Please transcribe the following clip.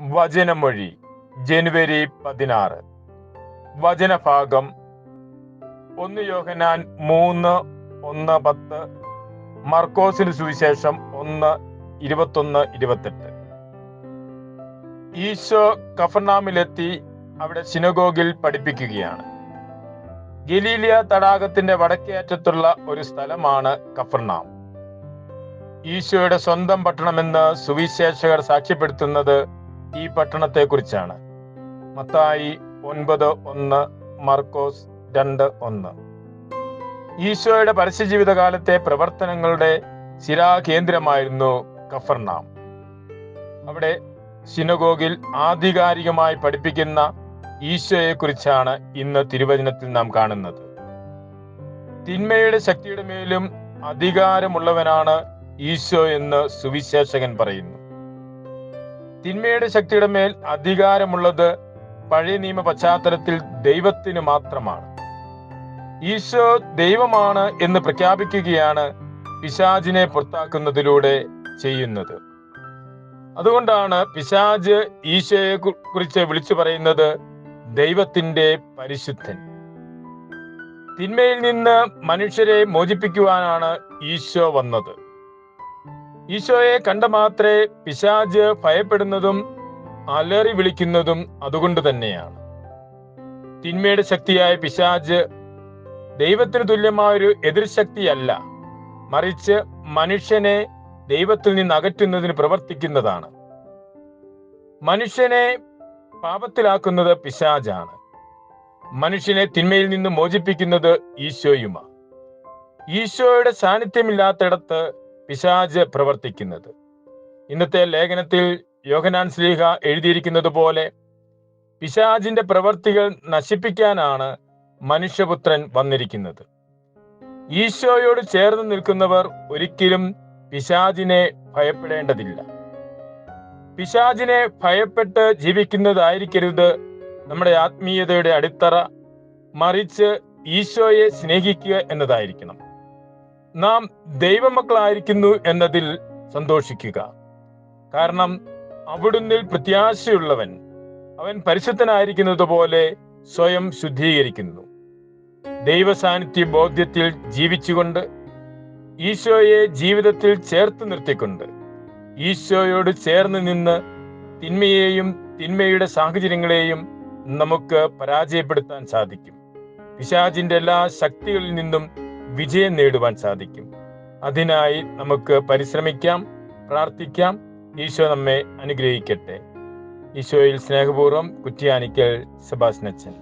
വചനമൊഴി ജനുവരി പതിനാറ്. വചനഭാഗം ഒന്ന് യോഹനാൻ മൂന്ന് ഒന്ന് പത്ത് മർക്കോസിന് സുവിശേഷം ഒന്ന് ഇരുപത്തൊന്ന് ഇരുപത്തെട്ട്. ഈശോ കഫർനാമിലെത്തി അവിടെ സിനഗോഗിൽ പഠിപ്പിക്കുകയാണ്. ഗലീലിയ തടാകത്തിന്റെ വടക്കേ അറ്റത്തുള്ള ഒരു സ്ഥലമാണ് കഫർനാം. ഈശോയുടെ സ്വന്തം പട്ടണമെന്ന് സുവിശേഷകർ സാക്ഷ്യപ്പെടുത്തുന്നത് ഈ പട്ടണത്തെ കുറിച്ചാണ് മത്തായി ഒൻപത് ഒന്ന് മർക്കോസ് രണ്ട് ഒന്ന്. ഈശോയുടെ പരസ്യജീവിതകാലത്തെ പ്രവർത്തനങ്ങളുടെ ശിരാകേന്ദ്രമായിരുന്നു കഫർനാം. അവിടെ സിനഗോഗിൽ ആധികാരികമായി പഠിപ്പിക്കുന്ന ഈശോയെക്കുറിച്ചാണ് ഇന്ന് തിരുവചനത്തിൽ നാം കാണുന്നത്. തിന്മയുടെ ശക്തിയുടെ മേലും അധികാരമുള്ളവനാണ് ഈശോ എന്ന് സുവിശേഷകൻ പറയുന്നു. തിന്മയുടെ ശക്തിയുടെ മേൽ അധികാരമുള്ളത് പഴയ നിയമ പശ്ചാത്തലത്തിൽ ദൈവത്തിന് മാത്രമാണ്. ഈശോ ദൈവമാണ് എന്ന് പ്രഖ്യാപിക്കുകയാണ് പിശാജിനെ പുറത്താക്കുന്നതിലൂടെ ചെയ്യുന്നത്. അതുകൊണ്ടാണ് പിശാജ് ഈശോയെ കുറിച്ച് വിളിച്ചു പറയുന്നത് ദൈവത്തിന്റെ പരിശുദ്ധൻ. തിന്മയിൽ നിന്ന് മനുഷ്യരെ മോചിപ്പിക്കുവാനാണ് ഈശോ വന്നത്. ഈശോയെ കണ്ട മാത്രേ പിശാജ് ഭയപ്പെടുന്നതും അലറി വിളിക്കുന്നതും അതുകൊണ്ട് തന്നെയാണ്. തിന്മയുടെ ശക്തിയായ പിശാജ് ദൈവത്തിന് തുല്യമായ ഒരു എതിർശക്തിയല്ല. മറിച്ച് മനുഷ്യനെ ദൈവത്തിൽ നിന്ന് അകറ്റുന്നതിന് പ്രവർത്തിക്കുന്നതാണ്. മനുഷ്യനെ പാപത്തിലാക്കുന്നത് പിശാജാണ്. മനുഷ്യനെ തിന്മയിൽ നിന്ന് മോചിപ്പിക്കുന്നത് ഈശോയുമാണ് ഈശോയുടെ സാന്നിധ്യമില്ലാത്തിടത്ത് പിശാജ് പ്രവർത്തിക്കുന്നത്. ഇന്നത്തെ ലേഖനത്തിൽ യോഹനാൻ സ്ലീഹ എഴുതിയിരിക്കുന്നത് പോലെ പിശാജിന്റെ പ്രവർത്തികൾ നശിപ്പിക്കാനാണ് മനുഷ്യപുത്രൻ വന്നിരിക്കുന്നത്. ഈശോയോട് ചേർന്ന് നിൽക്കുന്നവർ ഒരിക്കലും പിശാജിനെ ഭയപ്പെടേണ്ടതില്ല. പിശാജിനെ ഭയപ്പെട്ട് ജീവിക്കുന്നതായിരിക്കരുത് നമ്മുടെ ആത്മീയതയുടെ അടിത്തറ. മറിച്ച് ഈശോയെ സ്നേഹിക്കുക എന്നതായിരിക്കണം. നാം ദൈവമക്കളായിരിക്കുന്നു എന്നതിൽ സന്തോഷിക്കുക. കാരണം അവിടുന്നിൽ പ്രത്യാശയുള്ളവൻ അവൻ പരിശുദ്ധനായിരിക്കുന്നത് പോലെ സ്വയം ശുദ്ധീകരിക്കുന്നു. ദൈവസാന്നിധ്യ ബോധ്യത്തിൽ ജീവിച്ചുകൊണ്ട് ഈശോയെ ജീവിതത്തിൽ ചേർത്ത് നിർത്തിക്കൊണ്ട് ഈശോയോട് ചേർന്ന് നിന്ന് തിന്മയെയും തിന്മയുടെ സാഹചര്യങ്ങളെയും നമുക്ക് പരാജയപ്പെടുത്താൻ സാധിക്കും. പിശാജിന്റെ എല്ലാ ശക്തികളിൽ നിന്നും വിജയം നേടുവാൻ സാധിക്കും. അതിനായി നമുക്ക് പരിശ്രമിക്കാം പ്രാർത്ഥിക്കാം. ഈശോ നമ്മെ അനുഗ്രഹിക്കട്ടെ. ഈശോയിൽ സ്നേഹപൂർവം കുറ്റിയാനിക്കൽ സെബാസ്നച്ചൻ.